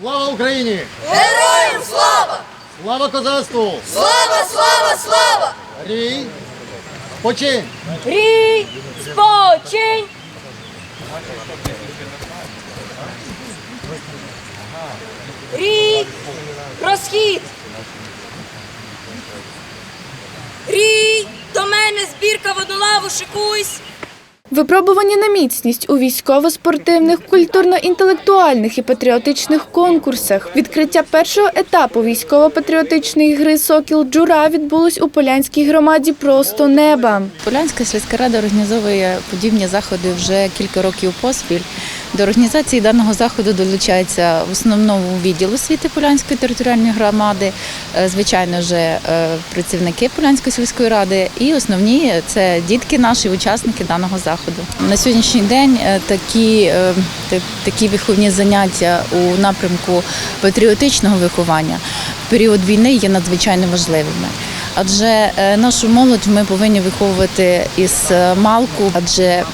Слава Україні! Героям слава! Слава козацтву! Слава, слава, слава! Рій! Почин! Рій, спочинь! Рій, розхід! Рій, до мене збірка в одну лаву, шикуйсь! Випробування на міцність у військово-спортивних, культурно-інтелектуальних і патріотичних конкурсах. Відкриття першого етапу військово-патріотичної гри Сокіл Джура відбулось у Полянській громаді просто неба. Полянська сільська рада організовує подібні заходи вже кілька років поспіль. До організації даного заходу долучається в основному відділ освіти Полянської територіальної громади, е, звичайно ж, е, працівники Полянської сільської ради і основні це дітки наші, учасники даного заходу. На сьогоднішній день е, такі, такі виховні заняття у напрямку патріотичного виховання в період війни є надзвичайно важливими. Адже нашу молодь ми повинні виховувати із малку, адже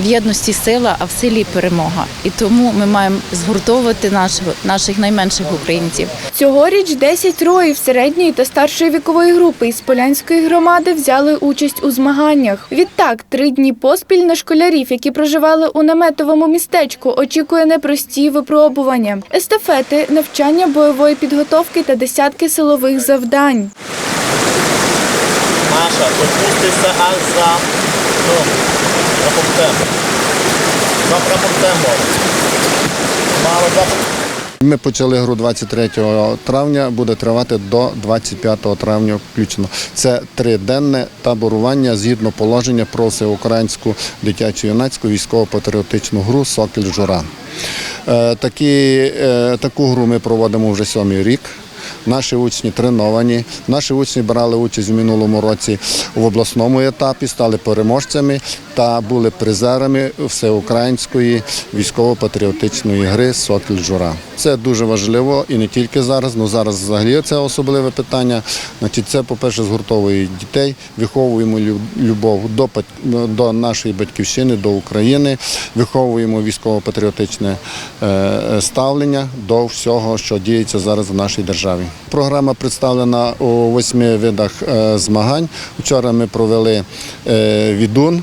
в єдності сила, а в силі перемога. І тому ми маємо згуртовувати наших, наших найменших українців. Цьогоріч 10 роїв середньої та старшої вікової групи із Полянської громади взяли участь у змаганнях. Відтак, три дні поспіль на школярів, які проживали у наметовому містечку, очікує непрості випробування, естафети, навчання бойової підготовки та десятки силових завдань. Маша, попустися аж за Ми почали гру 23 травня, буде тривати до 25 травня включно. Це триденне таборування згідно положення про всеукраїнську дитячу юнацьку військово-патріотичну гру Сокіль Жура. Е, е, таку гру ми проводимо вже сьомий рік. Наші учні треновані. Наші учні брали участь в минулому році в обласному етапі, стали переможцями та були призерами всеукраїнської військово-патріотичної гри Сокіль Жура. Це дуже важливо і не тільки зараз, але зараз взагалі це особливе питання. Значить, це, по-перше, згуртовує дітей, виховуємо любов до, до нашої батьківщини, до України, виховуємо військово-патріотичне е, ставлення до всього, що діється зараз в нашій державі. Програма представлена у восьми видах е, змагань. Вчора ми провели е, відун,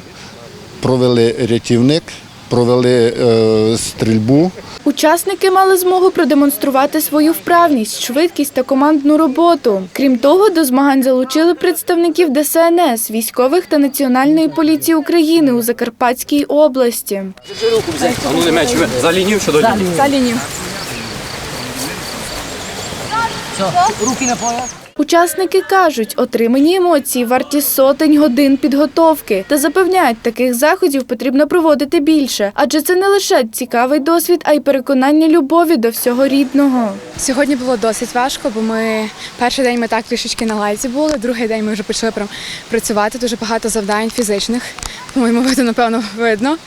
провели рятівник, провели е, стрільбу. Учасники мали змогу продемонструвати свою вправність, швидкість та командну роботу. Крім того, до змагань залучили представників ДСНС, військових та Національної поліції України у Закарпатській області. За лінію чи до лінії? Учасники кажуть, отримані емоції варті сотень годин підготовки та запевняють, таких заходів потрібно проводити більше, адже це не лише цікавий досвід, а й переконання любові до всього рідного. Сьогодні було досить важко, бо ми перший день ми так трішечки на лайці були, другий день ми вже почали прям працювати. Дуже багато завдань фізичних. По-моєму, видно, напевно, видно.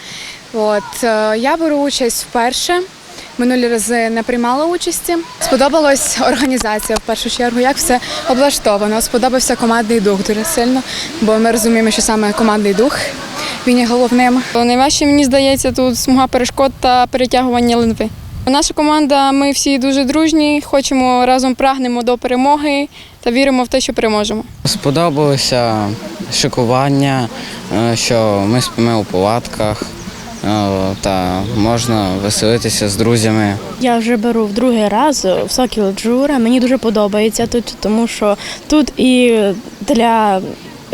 От е, я беру участь вперше. Минулі рази не приймала участі. Сподобалась організація в першу чергу, як все облаштовано. Сподобався командний дух дуже сильно, бо ми розуміємо, що саме командний дух він є головним. Найважче, мені здається, тут смуга перешкод та перетягування линви. Наша команда, ми всі дуже дружні, хочемо разом прагнемо до перемоги та віримо в те, що переможемо. Сподобалося шикування, е, що ми спимо у палатках та можна веселитися з друзями. Я вже беру в другий раз в Сокіл Джура. Мені дуже подобається тут, тому що тут і для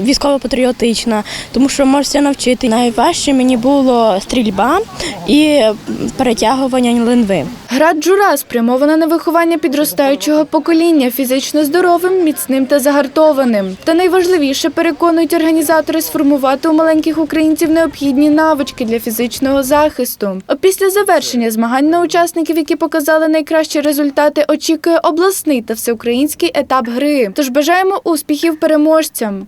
військово-патріотична, тому що можешся навчити. Найважче мені було стрільба і перетягування линви. Гра джура спрямована на виховання підростаючого покоління фізично здоровим, міцним та загартованим. Та найважливіше переконують організатори сформувати у маленьких українців необхідні навички для фізичного захисту. Після завершення змагань на учасників, які показали найкращі результати, очікує обласний та всеукраїнський етап гри. Тож бажаємо успіхів переможцям.